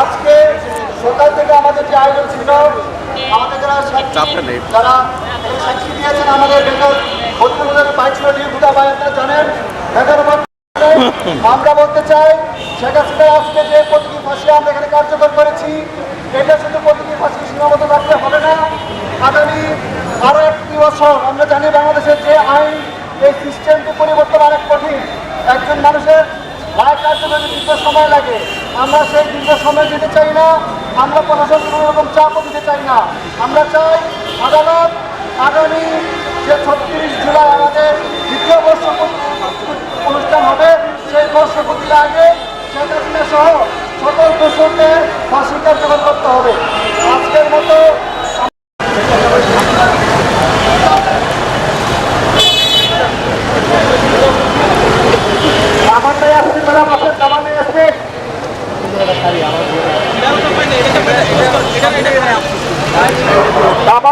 আজকে সকাল থেকে আমাদের যে আয়োজন ছিল আমাদের যারা সাক্ষী যারা সাক্ষী দিয়েছেন আমাদের ভাই আপনারা জানেন। আমরা বলতে চাই শেখ হাসিনা আজকে যে প্রতীকী ফাঁসি আমরা এখানে কার্যকর করেছি এটা শুধু প্রতীকী ফাঁসি সীমাবদ্ধ রাখতে হবে না। আগামী আরও একটি বছর আমরা জানি বাংলাদেশের যে আইন, এই সিস্টেমকে পরিবর্তন অনেক কঠিন। একজন মানুষের রায় কার্যকরী দীর্ঘ সময় লাগে, আমরা সেই দীর্ঘ সময় দিতে চাই না। আমরা প্রশাসনকে কোনো রকম চাপও দিতে চাই না। আমরা চাই আদালত আগামী যে ছত্রিশ জুলাই আমাদের দ্বিতীয় বর্ষ অনুষ্ঠান হবে, সেই বর্ষপতির আগে সহ সকল দোষরদের ফাঁসি কার্যকর করতে হবে। আজকের মতো আমার ম্যাডাম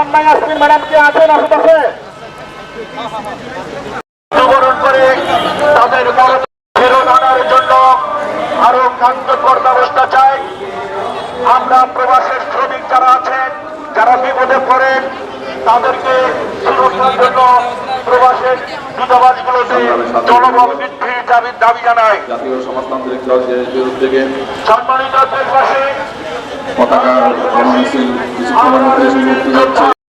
আপনার নাই ম্যাডাম কে আছেন আশেপাশে মৃত্যুবরণ করে তাদের মরণ ফেরত আনার জন্য আরও কার্যকর ব্যবস্থা চাই আমরা প্রবাসের শ্রমিক যারা আছেন যারা বিপদে পড়েন তাদেরকে সুরক্ষার জন্য প্রবাসের দূতাবাসগুলোতে জনবল বৃদ্ধির দাবি দাবি জানায়। জাতীয় সমাজতান্ত্রিক দলের বিরুদ্ধে সম্মানিত দেশবাসী পতাকা যাচ্ছে